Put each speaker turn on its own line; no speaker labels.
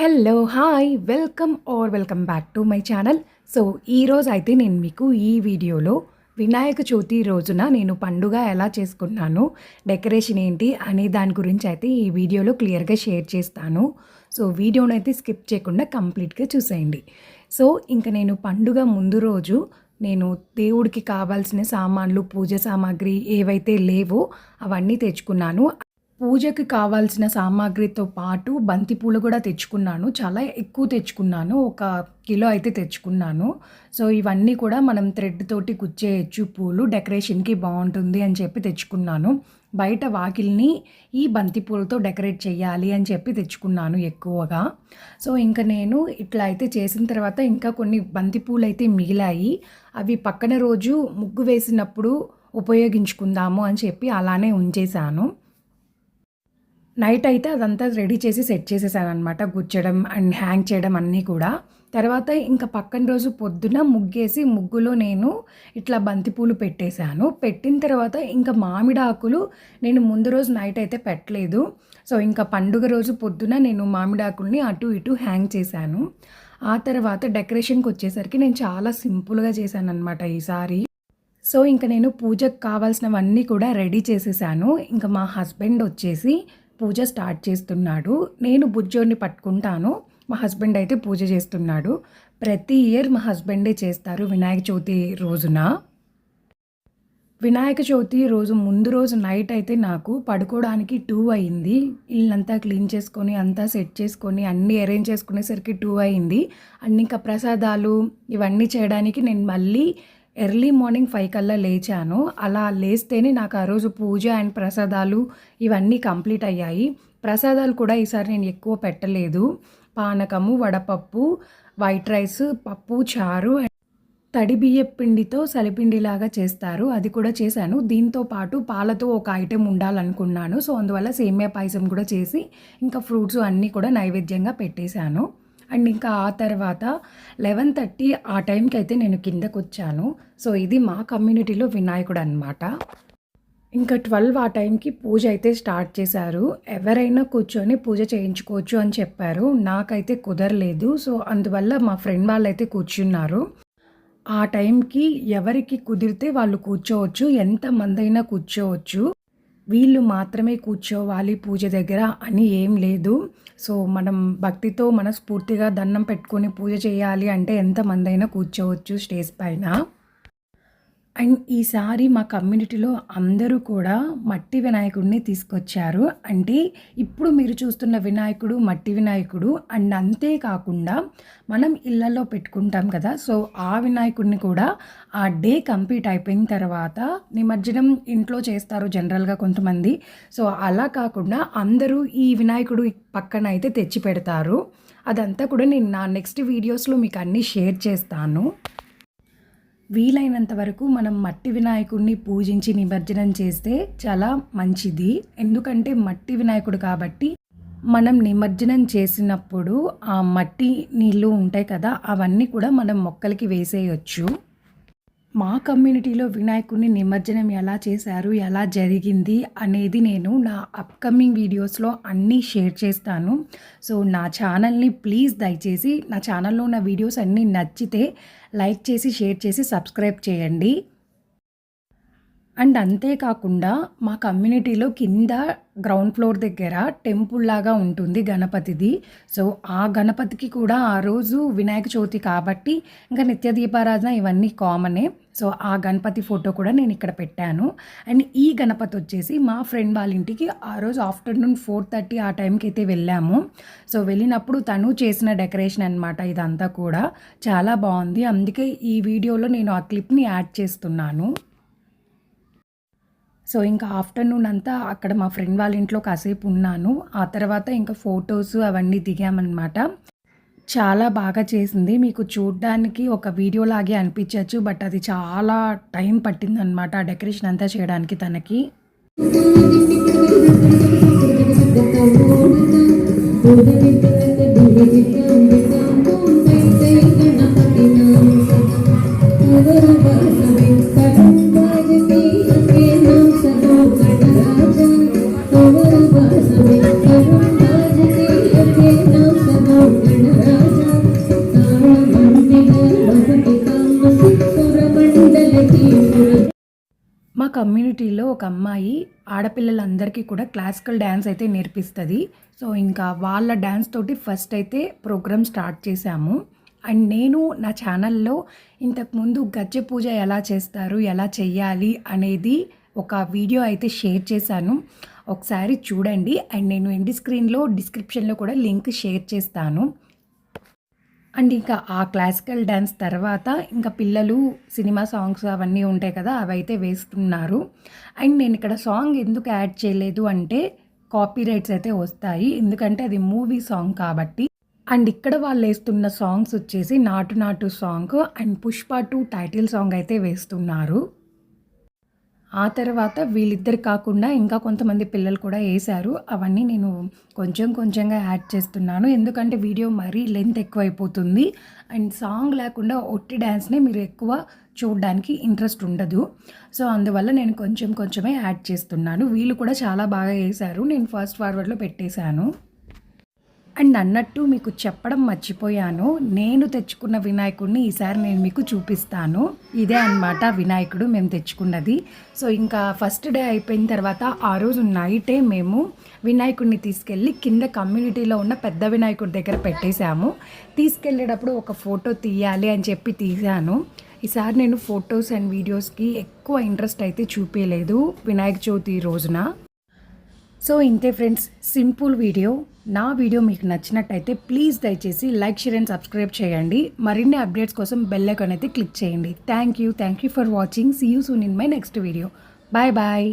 Hello hi welcome or welcome back to my channel so ఈరోజు అయితే నేను మీకు ఈ వీడియోలో వినాయక చవితి రోజున నేను పండుగ ఎలా చేసుకున్నాను డెకరేషన్ ఏంటి అనే దాని గురించి అయితే ఈ వీడియోలో క్లియర్గా షేర్ చేస్తాను. సో వీడియోను అయితే స్కిప్ చేయకుండా కంప్లీట్గా చూసేయండి. సో ఇంకా నేను పండుగ ముందు రోజు నేను దేవుడికి కావాల్సిన సామాన్లు పూజ సామాగ్రి ఏవైతే లేవో అవన్నీ తెచ్చుకున్నాను. పూజకి కావాల్సిన సామాగ్రితో పాటు బంతిపూలు కూడా తెచ్చుకున్నాను. చాలా ఎక్కువ తెచ్చుకున్నాను. ఒక కిలో అయితే తెచ్చుకున్నాను. సో ఇవన్నీ కూడా మనం థ్రెడ్ తోటి కుచ్చేయచ్చు. పూలు డెకరేషన్కి బాగుంటుంది అని చెప్పి తెచ్చుకున్నాను. బయట వాకిల్ని ఈ బంతిపూలతో డెకరేట్ చేయాలి అని చెప్పి తెచ్చుకున్నాను ఎక్కువగా. సో ఇంకా నేను ఇట్లా అయితే చేసిన తర్వాత ఇంకా కొన్ని బంతిపూలు అయితే మిగిలాయి. అవి పక్కన రోజు ముగ్గు వేసినప్పుడు ఉపయోగించుకుందాము అని చెప్పి అలానే ఉంచేశాను. నైట్ అయితే అదంతా రెడీ చేసి సెట్ చేసేసాను అనమాట గుచ్చడం అండ్ హ్యాంగ్ చేయడం అన్నీ కూడా. తర్వాత ఇంకా పక్కన రోజు పొద్దున ముగ్గేసి ముగ్గులో నేను ఇట్లా బంతిపూలు పెట్టేశాను. పెట్టిన తర్వాత ఇంకా మామిడాకులు నేను ముందు రోజు నైట్ అయితే పెట్టలేదు. సో ఇంకా పండుగ రోజు పొద్దున నేను మామిడాకుల్ని అటు ఇటు హ్యాంగ్ చేశాను. ఆ తర్వాత డెకరేషన్కి వచ్చేసరికి నేను చాలా సింపుల్గా చేశాను అనమాట ఈసారి సో ఇంకా నేను పూజకు కావాల్సినవన్నీ కూడా రెడీ చేసేసాను. ఇంకా మా హస్బెండ్ వచ్చేసి పూజ స్టార్ట్ చేస్తున్నాడు. నేను బుజ్జోడిని పట్టుకుంటాను. మా హస్బెండ్ అయితే పూజ చేస్తున్నాడు. ప్రతి ఇయర్ మా హస్బెండే చేస్తారు వినాయక చవితి రోజున. వినాయక చవితి రోజు ముందు రోజు నైట్ అయితే నాకు పడుకోవడానికి టూ అయింది. ఇల్లంతా క్లీన్ చేసుకొని అంతా సెట్ చేసుకొని అన్నీ అరేంజ్ చేసుకునేసరికి టూ అయింది. అండ్ ఇంకా ప్రసాదాలు ఇవన్నీ చేయడానికి నేను మళ్ళీ ఎర్లీ మార్నింగ్ ఫైవ్ కల్లా లేచాను. అలా లేస్తేనే నాకు ఆ రోజు పూజ అండ్ ప్రసాదాలు ఇవన్నీ కంప్లీట్ అయ్యాయి. ప్రసాదాలు కూడా ఈసారి నేను ఎక్కువ పెట్టలేదు. పానకము వడపప్పు వైట్ రైస్ పప్పు చారు తడి బియ్య పిండితో సలిపిండిలాగా చేస్తారు. అది కూడా చేశాను. దీంతో పాటు పాలతో ఒక ఐటెం ఉండాలనుకున్నాను. సో అందువల్ల సేమియా పాయసం కూడా చేసి ఇంకా ఫ్రూట్స్ అన్నీ కూడా నైవేద్యంగా పెట్టేశాను. అండ్ ఇంకా ఆ తర్వాత లెవెన్ థర్టీ ఆ టైంకి అయితే నేను కిందకు వచ్చాను సో ఇది మా కమ్యూనిటీలో వినాయకుడు అనమాట ఇంకా ట్వెల్వ్ ఆ టైంకి పూజ అయితే స్టార్ట్ చేశారు. ఎవరైనా కూర్చొని పూజ చేయించుకోవచ్చు అని చెప్పారు. నాకైతే కుదరలేదు. సో అందువల్ల మా ఫ్రెండ్ వాళ్ళైతే కూర్చున్నారు. ఆ టైంకి ఎవరికి కుదిరితే వాళ్ళు కూర్చోవచ్చు. ఎంతమంది అయినా కూర్చోవచ్చు. వీళ్ళు మాత్రమే కూర్చోవాలి పూజ దగ్గర అని ఏం లేదు. సో మనం భక్తితో మనస్ఫూర్తిగా దండం పెట్టుకొని పూజ చేయాలి అంటే ఎంతమందైనా కూర్చోవచ్చు స్టేజ్ పైన. అండ్ ఈసారి మా కమ్యూనిటీలో అందరూ కూడా మట్టి వినాయకుడిని తీసుకొచ్చారు. అంటే ఇప్పుడు మీరు చూస్తున్న వినాయకుడు మట్టి వినాయకుడు అండ్ అంతేకాకుండా మనం ఇళ్ళలో పెట్టుకుంటాం కదా సో ఆ వినాయకుడిని కూడా ఆ డే కంప్లీట్ అయిపోయిన తర్వాత నిమజ్జనం ఇంట్లో చేస్తారు జనరల్గా కొంతమంది. సో అలా కాకుండా అందరూ ఈ వినాయకుడు పక్కన అయితే తెచ్చి పెడతారు. అదంతా కూడా నేను నా నెక్స్ట్ వీడియోస్లో మీకు అన్నీ షేర్ చేస్తాను. వీలైనంత వరకు మనం మట్టి వినాయకుడిని పూజించి నిమజ్జనం చేస్తే చాలా మంచిది. ఎందుకంటే మట్టి వినాయకుడు కాబట్టి మనం నిమజ్జనం చేసినప్పుడు ఆ మట్టి నీళ్ళు ఉంటాయి కదా అవన్నీ కూడా మనం మొక్కలకి వేసేయచ్చు. మా కమ్యూనిటీలో వినాయకుడిని నిమజ్జనం ఎలా చేశారు ఎలా జరిగింది అనేది నేను నా అప్కమింగ్ వీడియోస్లో అన్నీ షేర్ చేస్తాను. సో నా ఛానల్ని ప్లీజ్ దయచేసి నా ఛానల్లో ఉన్న వీడియోస్ అన్నీ నచ్చితే లైక్ చేసి షేర్ చేసి సబ్స్క్రైబ్ చేయండి. అండ్ అంతేకాకుండా మా కమ్యూనిటీలో కింద గ్రౌండ్ ఫ్లోర్ దగ్గర టెంపుల్ లాగా ఉంటుంది గణపతిది. సో ఆ గణపతికి కూడా ఆ రోజు వినాయక చవితి కాబట్టి ఇంకా నిత్య దీపారాధన ఇవన్నీ కామనే. సో ఆ గణపతి ఫోటో కూడా నేను ఇక్కడ పెట్టాను. అండ్ ఈ గణపతి వచ్చేసి మా ఫ్రెండ్ వాళ్ళ ఇంటికి ఆ రోజు ఆఫ్టర్నూన్ ఫోర్ థర్టీ ఆ టైంకి అయితే వెళ్ళాము. సో వెళ్ళినప్పుడు తను చేసిన డెకరేషన్ అనమాట ఇదంతా కూడా. చాలా బాగుంది. అందుకే ఈ వీడియోలో నేను ఆ క్లిప్ని యాడ్ చేస్తున్నాను. సో ఇంకా ఆఫ్టర్నూన్ అంతా అక్కడ మా ఫ్రెండ్ వాళ్ళ ఇంట్లో కాసేపు ఉన్నాను. ఆ తర్వాత ఇంకా ఫొటోస్ అవన్నీ దిగామన్నమాట. చాలా బాగా చేసింది. మీకు చూడడానికి ఒక వీడియో లాగే అనిపించవచ్చు బట్ అది చాలా టైం పట్టిందనమాట ఆ డెకరేషన్ అంతా చేయడానికి తనకి. Thank you. కమ్యూనిటీలో ఒక అమ్మాయి ఆడపిల్లలందరికీ కూడా క్లాసికల్ డ్యాన్స్ అయితే నేర్పిస్తుంది. సో ఇంకా వాళ్ళ డ్యాన్స్ తోటి ఫస్ట్ అయితే ప్రోగ్రామ్ స్టార్ట్ చేశాము. అండ్ నేను నా ఛానల్లో ఇంతకుముందు గజ్జె పూజ ఎలా చేస్తారు ఎలా చేయాలి అనేది ఒక వీడియో అయితే షేర్ చేశాను. ఒకసారి చూడండి. అండ్ నేను ఎండి స్క్రీన్లో డిస్క్రిప్షన్లో కూడా లింక్ షేర్ చేస్తాను. అండ్ ఇంకా ఆ క్లాసికల్ డ్యాన్స్ తర్వాత ఇంకా పిల్లలు సినిమా సాంగ్స్ అవన్నీ ఉంటాయి కదా అవైతే వేస్తున్నారు. అండ్ నేను ఇక్కడ సాంగ్ ఎందుకు యాడ్ చేయలేదు అంటే కాపీ రైట్స్ అయితే వస్తాయి. ఎందుకంటే అది మూవీ సాంగ్ కాబట్టి. అండ్ ఇక్కడ వాళ్ళు వేస్తున్న సాంగ్స్ వచ్చేసి Naatu Naatu song and Pushpa two title song అయితే వేస్తున్నారు. ఆ తర్వాత వీళ్ళిద్దరు కాకుండా ఇంకా కొంతమంది పిల్లలు కూడా వేశారు. అవన్నీ నేను కొంచెం కొంచెంగా యాడ్ చేస్తున్నాను. ఎందుకంటే వీడియో మరీ లెంత్ ఎక్కువైపోతుంది. అండ్ సాంగ్ లేకుండా ఒట్టి డ్యాన్స్నే మీరు ఎక్కువ చూడడానికి ఇంట్రెస్ట్ ఉండదు. సో అందువల్ల నేను కొంచెం కొంచెమే యాడ్ చేస్తున్నాను. వీళ్ళు కూడా చాలా బాగా వేశారు. నేను ఫస్ట్ ఫార్వర్డ్లో పెట్టేశాను. అండ్ అన్నట్టు మీకు చెప్పడం మర్చిపోయాను. నేను తెచ్చుకున్న వినాయకుడిని ఈసారి నేను మీకు చూపిస్తాను. ఇదే అన్నమాట వినాయకుడు మేము తెచ్చుకున్నది. సో ఇంకా ఫస్ట్ డే అయిపోయిన తర్వాత ఆ రోజు నైటే మేము వినాయకుడిని తీసుకెళ్ళి కింద కమ్యూనిటీలో ఉన్న పెద్ద వినాయకుడి దగ్గర పెట్టేశాము. తీసుకెళ్ళేటప్పుడు ఒక ఫోటో తీయాలి అని చెప్పి తీశాను. ఈసారి నేను ఫొటోస్ అండ్ వీడియోస్కి ఎక్కువ ఇంట్రెస్ట్ అయితే చూపించలేదు వినాయక చవితి రోజున. సో ఇంతే ఫ్రెండ్స్ సింపుల్ వీడియో నా వీడియో మీకు నచ్చినట్టయితే ప్లీజ్ దయచేసి లైక్ షేర్ అండ్ సబ్స్క్రైబ్ చేయండి. మరిన్ని అప్డేట్స్ కోసం బెల్ ఐకాన్ అయితే క్లిక్ చేయండి. Thank you thank you for watching see you soon in my next video bye bye